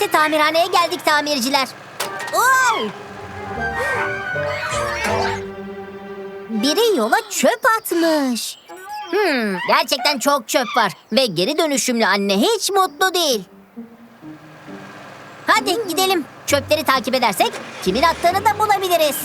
Neredeyse tamirhaneye geldik tamirciler. Oo! Biri yola çöp atmış. Hmm, gerçekten çok çöp var ve geri dönüşümlü anne hiç mutlu değil. Hadi gidelim. Çöpleri takip edersek kimin attığını da bulabiliriz.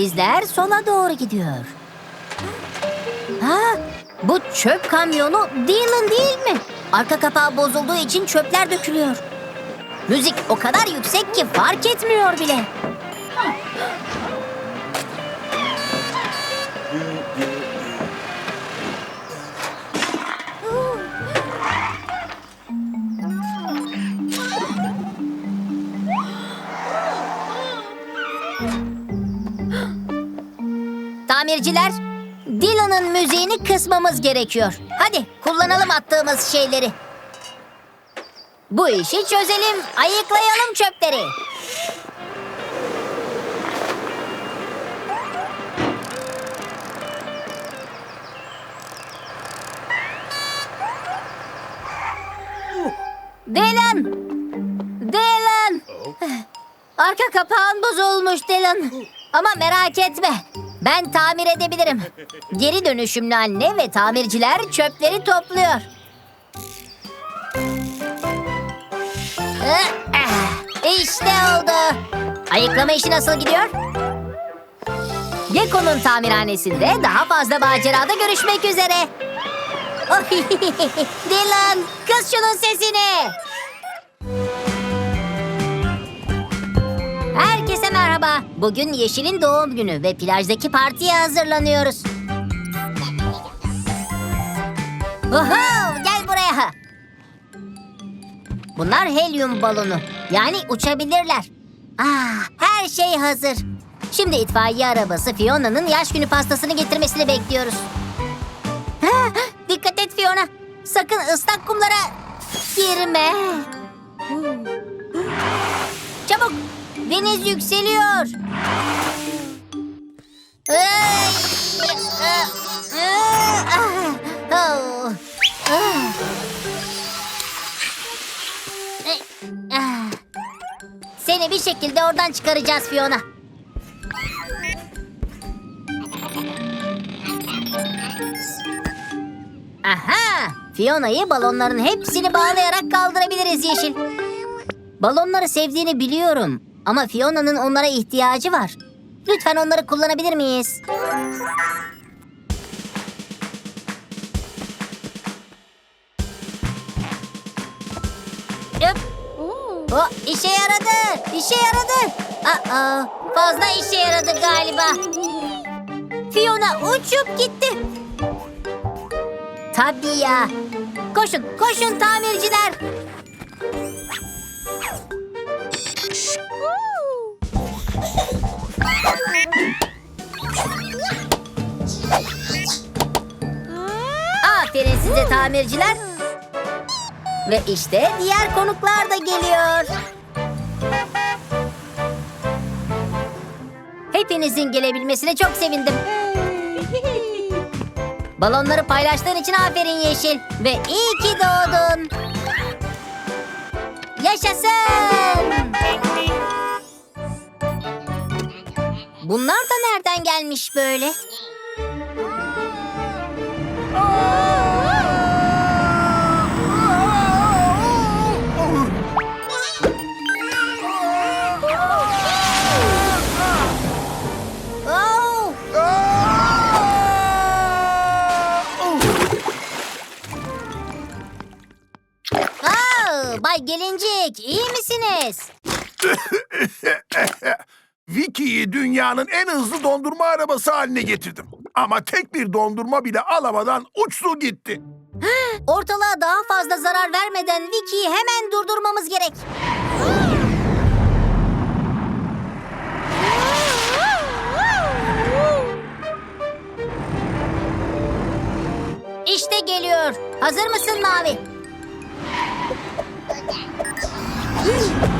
İzler sola doğru gidiyor. Ha, bu çöp kamyonu Dylan değil mi? Arka kapağı bozulduğu için çöpler dökülüyor. Müzik o kadar yüksek ki fark etmiyor bile. Tamirciler, Dylan'ın müziğini kısmamız gerekiyor. Hadi kullanalım attığımız şeyleri. Bu işi çözelim, ayıklayalım çöpleri. Dylan! Dylan! Arka kapağın bozulmuş Dylan. Ama merak etme. Ben tamir edebilirim. Geri dönüşümlü anne ve tamirciler çöpleri topluyor. İşte oldu. Ayıklama işi nasıl gidiyor? Geko'nun tamirhanesinde daha fazla macerada görüşmek üzere. Dylan, kız şunun sesini. Merhaba. Bugün Yeşil'in doğum günü ve plajdaki partiye hazırlanıyoruz. Oho, gel buraya. Bunlar helyum balonu. Yani uçabilirler. Ah, her şey hazır. Şimdi itfaiye arabası Fiona'nın yaş günü pastasını getirmesini bekliyoruz. Ha, dikkat et Fiona. Sakın ıslak kumlara girme. Çabuk. Deniz yükseliyor. Seni bir şekilde oradan çıkaracağız Fiona. Aha! Fiona'yı balonların hepsini bağlayarak kaldırabiliriz Yeşil. Balonları sevdiğini biliyorum ama Fiona'nın onlara ihtiyacı var. Lütfen onları kullanabilir miyiz? Yap. O işe yaradı. İşe yaradı. Aa, fazla işe yaradı galiba. Fiona uçup gitti. Tabii ya. Koşun, koşun tamirciler. Size tamirciler. Ve işte diğer konuklar da geliyor. Hepinizin gelebilmesine çok sevindim. Balonları paylaştığın için aferin Yeşil. Ve iyi ki doğdun. Yaşasın. Bunlar da nereden gelmiş böyle? Oh! Bay Gelincik, iyi misiniz? Vicky'yi dünyanın en hızlı dondurma arabası haline getirdim. Ama tek bir dondurma bile alamadan uçtu gitti. Ortalığa daha fazla zarar vermeden Vicky'yi hemen durdurmamız gerek. İşte geliyor. Hazır mısın Mavi? Yeah.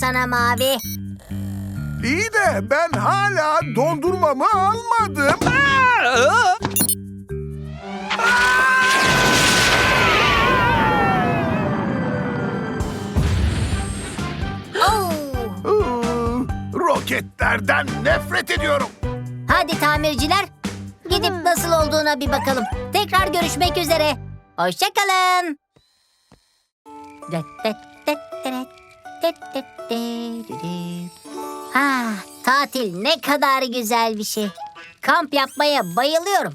Sana Mavi. İyi de ben hala dondurmamı almadım. Aa! Oo. Iı, Roketlerden nefret ediyorum. Hadi tamirciler, gidip nasıl olduğuna bir bakalım. Tekrar görüşmek üzere. Hoşçakalın. Ha, tatil ne kadar güzel bir şey. Kamp yapmaya bayılıyorum.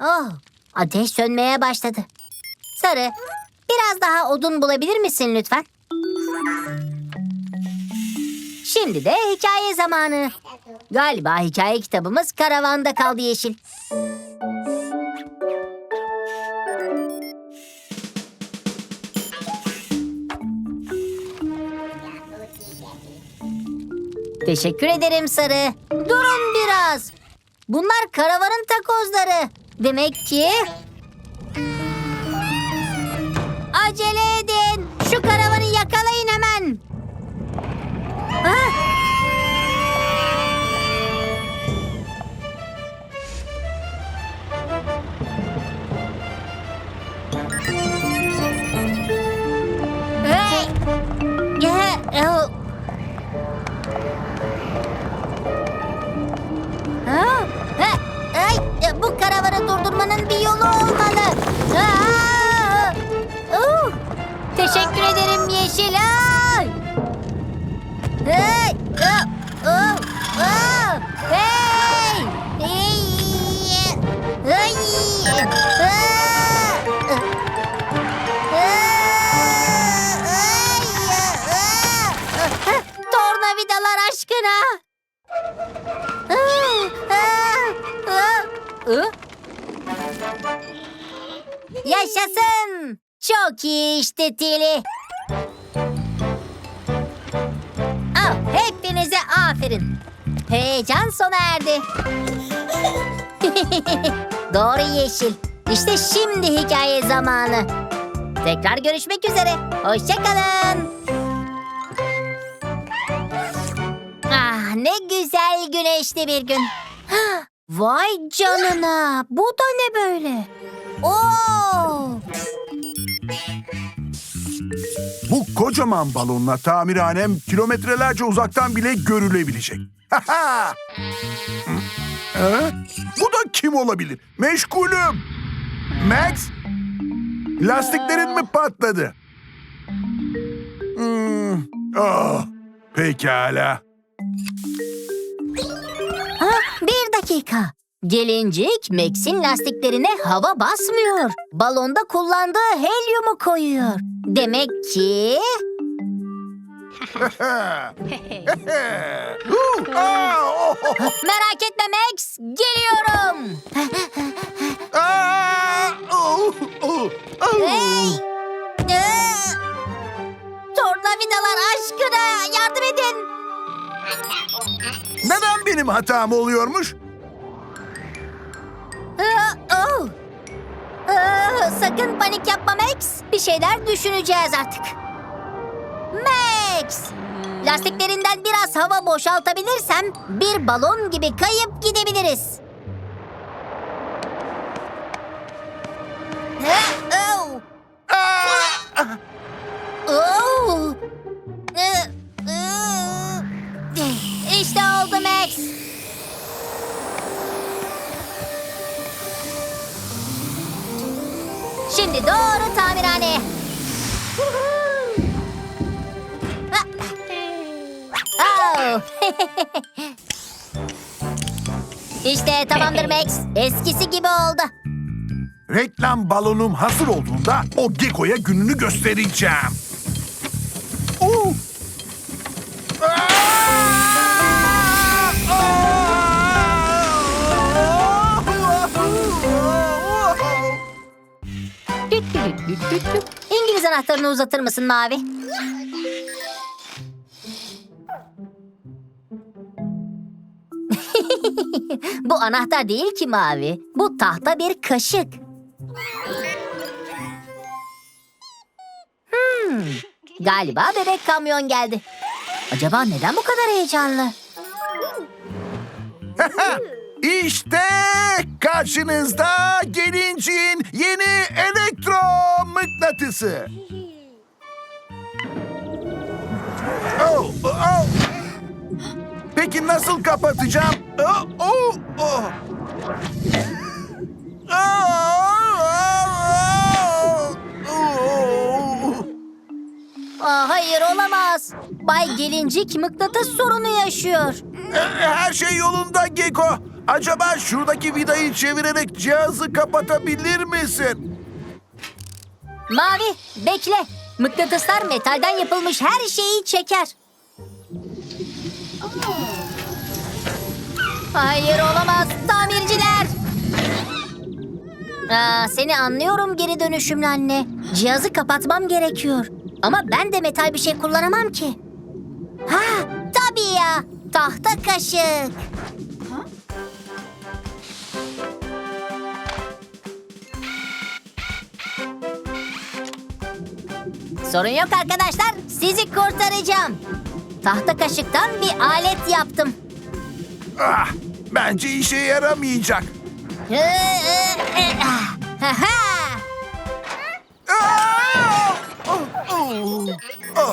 Oh, ateş sönmeye başladı. Sarı, biraz daha odun bulabilir misin lütfen? Şimdi de hikaye zamanı. Galiba hikaye kitabımız karavanda kaldı Yeşil. Teşekkür ederim Sarı. Durun biraz. Bunlar karavanın takozları. Demek ki... Acele edin. Şu karavanı Yaşasın. Çok iyi işte Tili. Ah, hepinize aferin. Heyecan sona erdi. Doğru yeşil. İşte şimdi hikaye zamanı. Tekrar görüşmek üzere. Hoşçakalın. Ah ne güzel güneşli bir gün. Vay canına. Bu da ne böyle? Oo! Bu kocaman balonla tamirhanem kilometrelerce uzaktan bile görülebilecek. Hı? Bu da kim olabilir? Meşgulüm. Max, lastiklerin mi patladı? Hmm, ah, pekala. Dakika. Gelincik Max'in lastiklerine hava basmıyor. Balonda kullandığı helyumu koyuyor. Demek ki... Merak etme Max, geliyorum. Hey! Tornavidalar aşkına yardım edin. Neden benim hatam oluyormuş? Oh. Sakın panik yapma Max. Bir şeyler düşüneceğiz artık. Max! Lastiklerinden biraz hava boşaltabilirsem bir balon gibi kayıp gidebiliriz. Şimdi doğru tamirhaneye. Oh. işte tamamdır Max. Eskisi gibi oldu. Reklam balonum hazır olduğunda o Gekko'ya gününü göstereceğim. İngiliz anahtarını uzatır mısın Mavi? Bu anahtar değil ki Mavi. Bu tahta bir kaşık. Hmm, Galiba bebek kamyon geldi. Acaba neden bu kadar heyecanlı? İşte karşınızda gelincin yeni elektro mıknatısı. Oh, oh. Peki nasıl kapatacağım? Oh, oh, oh. Aa, hayır olamaz. Bay Gelincik mıknatıs sorunu yaşıyor. Her şey yolunda Geko. Acaba şuradaki vidayı çevirerek cihazı kapatabilir misin? Mavi bekle. Mıknatıslar metalden yapılmış her şeyi çeker. Hayır olamaz. Tamirciler. Aa, seni anlıyorum geri dönüşümlü anne. Cihazı kapatmam gerekiyor. Ama ben de metal bir şey kullanamam ki. Ha, tabii ya. Tahta kaşık. Sorun yok arkadaşlar. Sizi kurtaracağım. Tahta kaşıktan bir alet yaptım. Ah, bence işe yaramayacak. Ah. Ah! Oh, oh, oh,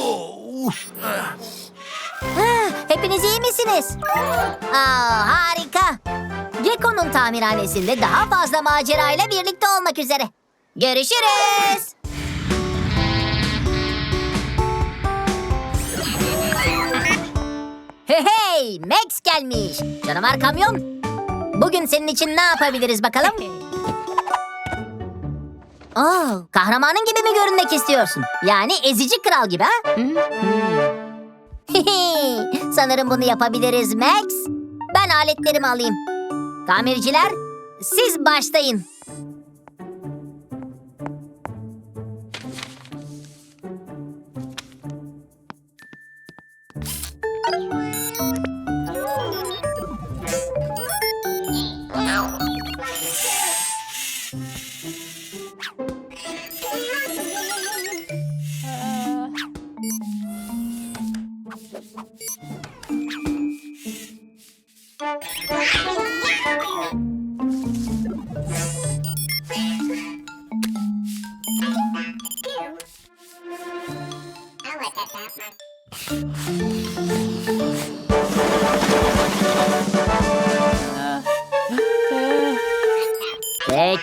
oh. Ah, Hepiniz iyi misiniz? Aa, harika. Gekko'nun tamirhanesinde daha fazla macerayla birlikte olmak üzere. Görüşürüz. Hey hey, Max gelmiş. Canavar kamyon. Bugün senin için ne yapabiliriz bakalım? Oo, kahramanın gibi mi görünmek istiyorsun? Yani ezici kral gibi ha? Sanırım bunu yapabiliriz Max. Ben aletlerimi alayım. Tamirciler, siz başlayın.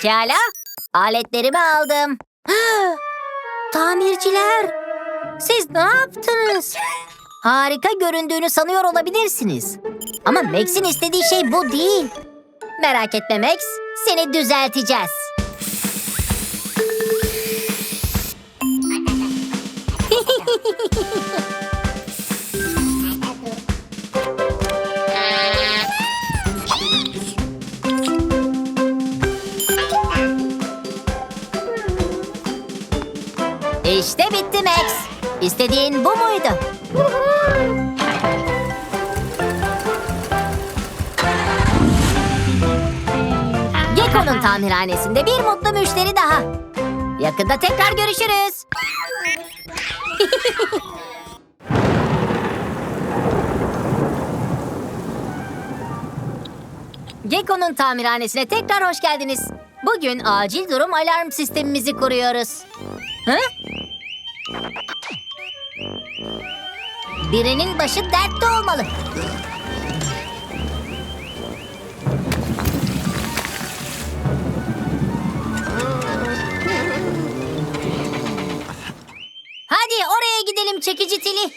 Pekala. Aletlerimi aldım. Tamirciler, siz ne yaptınız? Harika göründüğünü sanıyor olabilirsiniz. Ama Max'in istediği şey bu değil. Merak etme Max, seni düzelteceğiz. İstediğin bu muydu? Gekko'nun tamirhanesinde bir mutlu müşteri daha. Yakında tekrar görüşürüz. Gekko'nun tamirhanesine tekrar hoş geldiniz. Bugün acil durum alarm sistemimizi kuruyoruz. Hı? Birinin başı dertte olmalı. Hadi oraya gidelim çekici tili.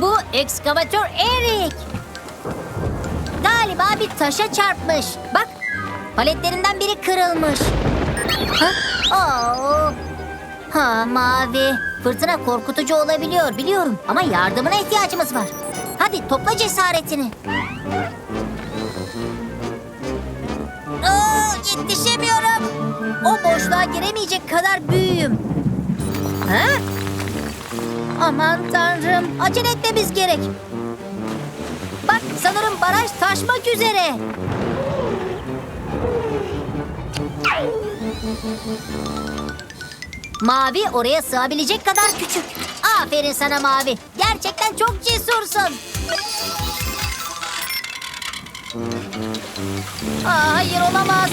Bu ekskavatör Erik. Bir taşa çarpmış. Bak, paletlerinden biri kırılmış. Ha? Oo. Ha, mavi. Fırtına korkutucu olabiliyor biliyorum ama yardımına ihtiyacımız var. Hadi topla cesaretini. Aa, yetişemiyorum. O boşluğa giremeyecek kadar büyüğüm. Ha? Aman tanrım. Acele etmemiz gerek. Sanırım baraj taşmak üzere. Mavi oraya sığabilecek kadar küçük. Aferin sana Mavi. Gerçekten çok cesursun. Aa, hayır olamaz.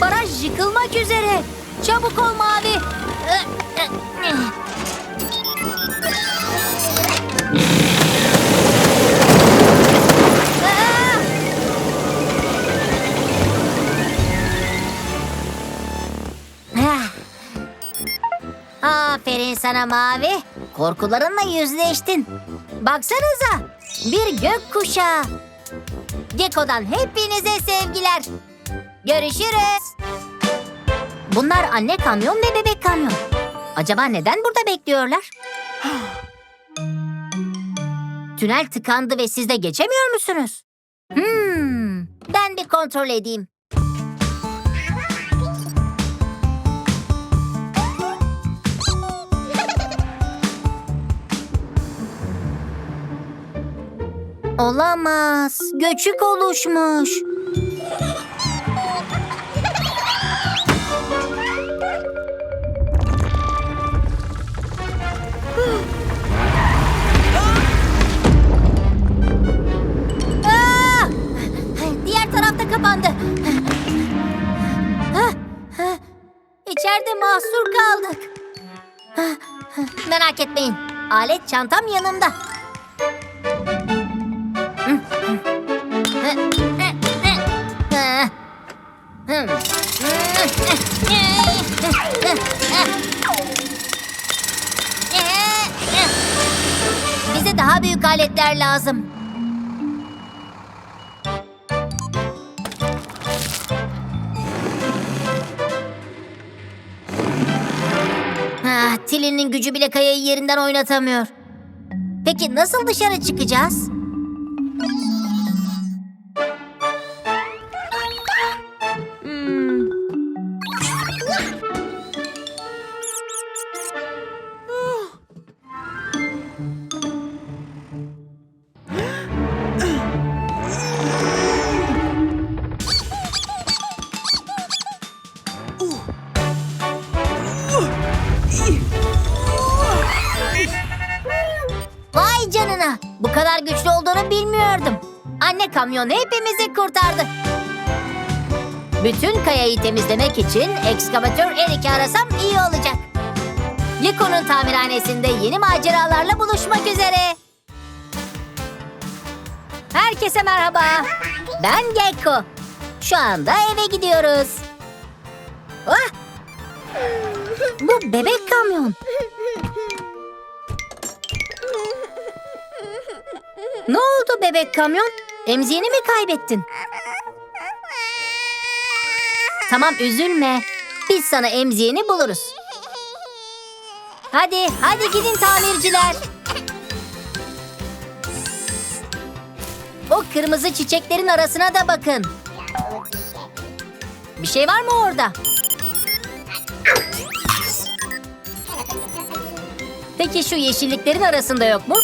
Baraj yıkılmak üzere. Çabuk ol Mavi. Aa! Sana Mavi. Korkularınla yüzleştin. Baksanıza. Bir gök kuşağı. Gekko'dan hepinize sevgiler. Görüşürüz. Bunlar anne kamyon ve bebek kamyon. Acaba neden burada bekliyorlar? Tünel tıkandı ve siz de geçemiyor musunuz? Hmm, ben bir kontrol edeyim. Olamaz. Göçük oluşmuş. Diğer tarafta kapandı. İçeride mahsur kaldık. Merak etmeyin. Alet çantam yanımda. Bize daha büyük aletler lazım. Ah, Tilly'nin gücü bile kayayı yerinden oynatamıyor. Peki nasıl dışarı çıkacağız? Kamyon hepimizi kurtardı. Bütün kayayı temizlemek için ekskavatör Erik'i arasam iyi olacak. Gekko'nun tamirhanesinde yeni maceralarla buluşmak üzere. Herkese merhaba. Ben Gekko. Şu anda eve gidiyoruz. Ah! Bu bebek kamyon. Ne oldu bebek kamyon? Emziğini mi kaybettin? Tamam üzülme. Biz sana emziğini buluruz. Hadi, hadi gidin tamirciler. O kırmızı çiçeklerin arasına da bakın. Bir şey var mı orada? Peki şu yeşilliklerin arasında yok mu?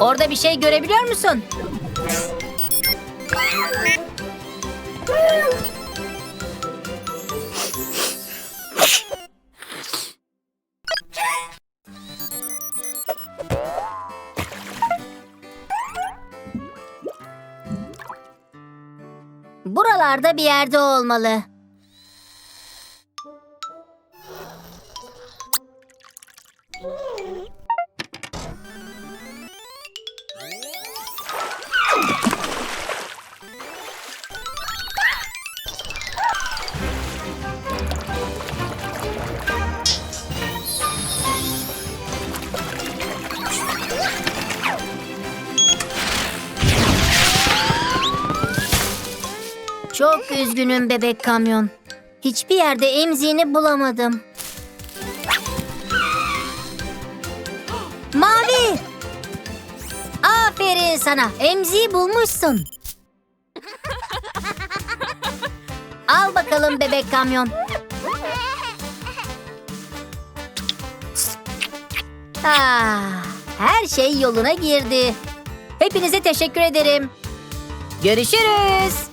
Orada bir şey görebiliyor musun? Buralarda bir yerde olmalı. Çok üzgünüm bebek kamyon. Hiçbir yerde emziğini bulamadım. Mavi! Aferin sana. Emziği bulmuşsun. Al bakalım bebek kamyon. Ah, her şey yoluna girdi. Hepinize teşekkür ederim. Görüşürüz.